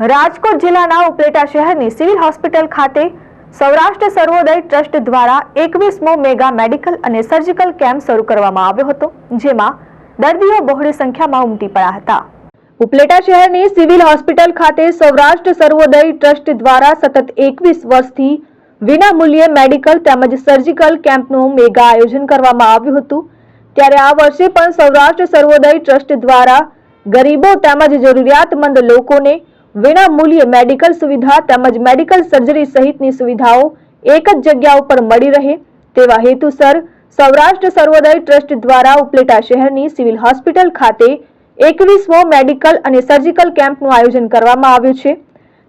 રાજકોટ જિલ્લાના ઉપલેટા શહેરની civil hospital ખાતે સૌરાષ્ટ્ર સર્વોદય ટ્રસ્ટ દ્વારા એકવીસમો મેગા મેડિકલ અને સર્જિકલ કેમ્પ શરૂ કરવામાં આવ્યો હતો, જેમાં દર્દીઓ બહોળી સંખ્યામાં ઉમટી પડ્યા હતા. ઉપલેટા શહેરની સિવિલ હોસ્પિટલ ખાતે સૌરાષ્ટ્ર સર્વોદય ટ્રસ્ટ દ્વારા સતત એકવીસ વર્ષથી વિના મૂલ્યે મેડિકલ તેમજ સર્જિકલ કેમ્પનું મેગા આયોજન કરવામાં આવ્યું હતું. ત્યારે આ વર્ષે પણ સૌરાષ્ટ્ર સર્વોદય ટ્રસ્ટ દ્વારા ગરીબો તેમજ જરૂરિયાતમંદ લોકોને વિના મૂલ્યે મેડિકલ સુવિધા તેમજ મેડિકલ સર્જરી સહિતની સુવિધાઓ એક જ જગ્યા ઉપર મળી રહે તેવા હેતુસર સૌરાષ્ટ્ર સર્વોદય ટ્રસ્ટ દ્વારા ઉપલેટા શહેરની સિવિલ હોસ્પિટલ ખાતે એકવીસમો મેડિકલ અને સર્જિકલ કેમ્પનું આયોજન કરવામાં આવ્યું છે.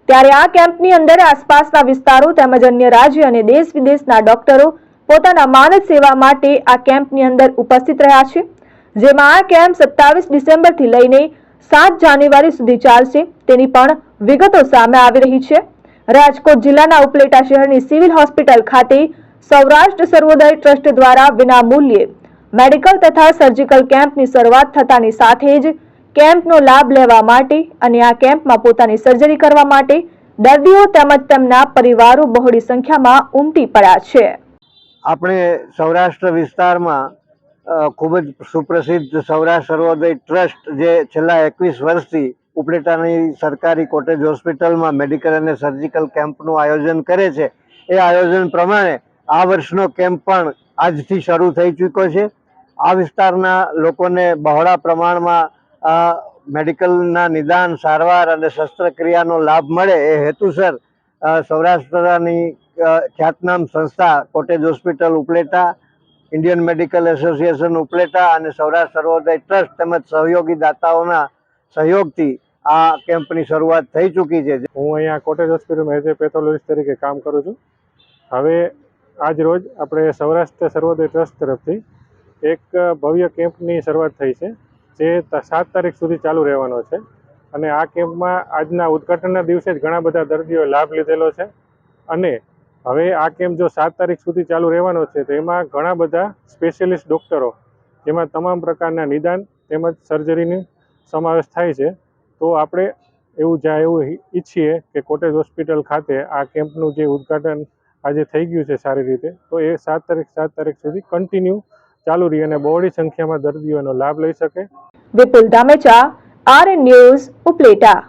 ત્યારે આ કેમ્પની અંદર આસપાસના વિસ્તારો તેમજ અન્ય રાજ્ય અને દેશ વિદેશના ડોક્ટરો પોતાના માનદ સેવા માટે આ કેમ્પની અંદર ઉપસ્થિત રહ્યા છે. જેમાં આ કેમ્પ સત્તાવીસ ડિસેમ્બરથી લઈને સાત જાન્યુઆરી સુધી ચાલશે. તેની પણ વિગતો સામે આવી રહી છે. રાજકોટ જિલ્લાના ઉપલેટા શહેરની સિવિલ હોસ્પિટલ ખાતે સૌરાષ્ટ્ર સર્વોદય ટ્રસ્ટ દ્વારા વિના મૂલ્યે મેડિકલ તથા સર્જિકલ કેમ્પની શરૂઆત થતાની સાથે જ કેમ્પનો લાભ લેવા માટે અને આ કેમ્પમાં પોતાની સર્જરી કરવા માટે દર્દીઓ તેમજ તેમના પરિવારો બહોળી સંખ્યામાં ઉમટી પડ્યા છે. આપણે સૌરાષ્ટ્ર વિસ્તારમાં ખૂબ જ સુપ્રસિદ્ધ સૌરાષ્ટ્ર સર્વોદય ટ્રસ્ટ જે છેલ્લા એકવીસ વર્ષથી ઉપલેટાની સરકારી કોટેજ હોસ્પિટલમાં મેડિકલ અને સર્જિકલ કેમ્પનું આયોજન કરે છે. એ આયોજન પ્રમાણે આ વર્ષનો કેમ્પ પણ આજથી શરૂ થઈ ચૂક્યો છે. આ વિસ્તારના લોકોને બહોળા પ્રમાણમાં મેડિકલના નિદાન, સારવાર અને શસ્ત્રક્રિયાનો લાભ મળે એ હેતુસર સૌરાષ્ટ્રની ખ્યાતનામ સંસ્થા cottage hospital Upleta Indian Medical Association Upleta અને સૌરાષ્ટ્ર સર્વોદય ટ્રસ્ટ તેમજ સહયોગી દાતાઓના સહયોગથી આ કેમ્પની શરૂઆત થઈ ચૂકી છે. હું અહીંયા કોટેજ હોસ્પિટલમાં એઝ એ પેથોલોજીસ્ટ તરીકે કામ કરું છું. હવે આજ રોજ આપણે સૌરાષ્ટ્ર સર્વોદય ટ્રસ્ટ તરફથી એક ભવ્ય કેમ્પની શરૂઆત થઈ છે, જે સાત તારીખ સુધી ચાલુ રહેવાનો છે. અને આ કેમ્પમાં આજના ઉદ્ઘાટનના દિવસે જ ઘણા બધા દર્દીઓએ લાભ લીધેલો છે. અને હવે આ કેમ્પ જો સાત તારીખ સુધી ચાલુ રહેવાનો છે, તો એમાં ઘણા બધા સ્પેશિયલિસ્ટ ડૉક્ટરો જેમાં તમામ પ્રકારના નિદાન તેમજ સર્જરીની સમાવેશ થાય છે. તો આપણે એવું જ્યાં એવું ઈચ્છીએ કે કોટેજ હોસ્પિટલ ખાતે આ કેમ્પનું જે ઉદ્ઘાટન આજે થઈ ગયું છે સારી રીતે, તો એ સાત તારીખ સાત તારીખ સુધી કન્ટિન્યુ ચાલુ રહી અને બહોળી સંખ્યામાં દર્દીઓનો લાભ લઈ શકે. Vipul Dhamecha R News Upleta.